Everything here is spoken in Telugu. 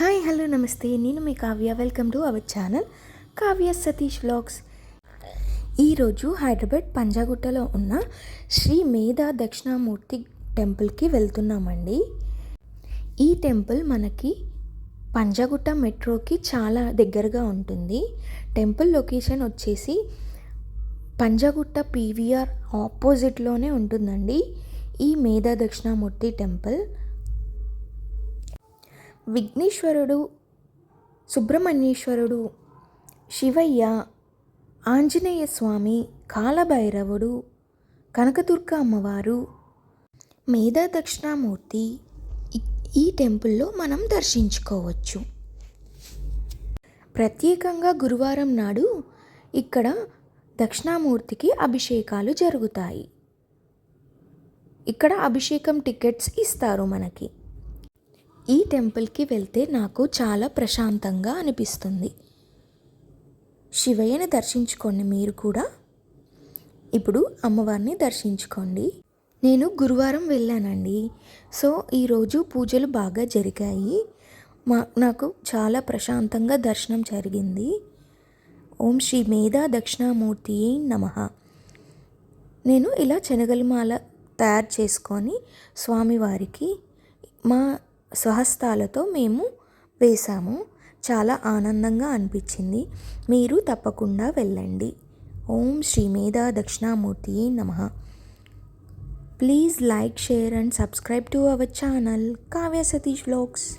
హాయ్ హలో నమస్తే. నేను మీ Kavya. Welcome to our channel Kavya Satish vlogs. ఈరోజు హైదరాబాద్ పంజాగుట్టలో ఉన్న శ్రీ మేధా దక్షిణామూర్తి టెంపుల్కి వెళ్తున్నామండి. ఈ టెంపుల్ మనకి పంజాగుట్ట మెట్రోకి చాలా దగ్గరగా ఉంటుంది. టెంపుల్ లొకేషన్ వచ్చేసి పంజాగుట్ట పీవీఆర్ ఆపోజిట్లోనే ఉంటుందండి. ఈ మేధా దక్షిణామూర్తి టెంపుల్. విఘ్నేశ్వరుడు సుబ్రహ్మణ్యేశ్వరుడు శివయ్య ఆంజనేయ స్వామి కాలభైరవుడు కనకదుర్గ అమ్మవారు మేధా దక్షిణామూర్తి ఈ- ఈ టెంపుల్లో మనం దర్శించుకోవచ్చు. ప్రత్యేకంగా గురువారం నాడు ఇక్కడ దక్షిణామూర్తికి అభిషేకాలు జరుగుతాయి. ఇక్కడ అభిషేకం టికెట్స్ ఇస్తారు మనకి. ఈ టెంపుల్కి వెళ్తే నాకు చాలా ప్రశాంతంగా అనిపిస్తుంది. శివయ్యని దర్శించుకోండి మీరు కూడా. ఇప్పుడు అమ్మవారిని దర్శించుకోండి. నేను గురువారం వెళ్ళానండి. సో ఈరోజు పూజలు బాగా జరిగాయి. మా నాకు చాలా ప్రశాంతంగా దర్శనం జరిగింది. ఓం శ్రీ మేధా దక్షిణామూర్తి నమ. నేను ఇలా శనగలమాల తయారు చేసుకొని స్వామివారికి మా స్వహస్తాలతో మేము వేశాము. చాలా ఆనందంగా అనిపించింది. మీరు తప్పకుండా వెళ్ళండి. ఓం శ్రీ మేధా దక్షిణామూర్తి నమ. Please like share and subscribe to our channel Kavya Satish blogs.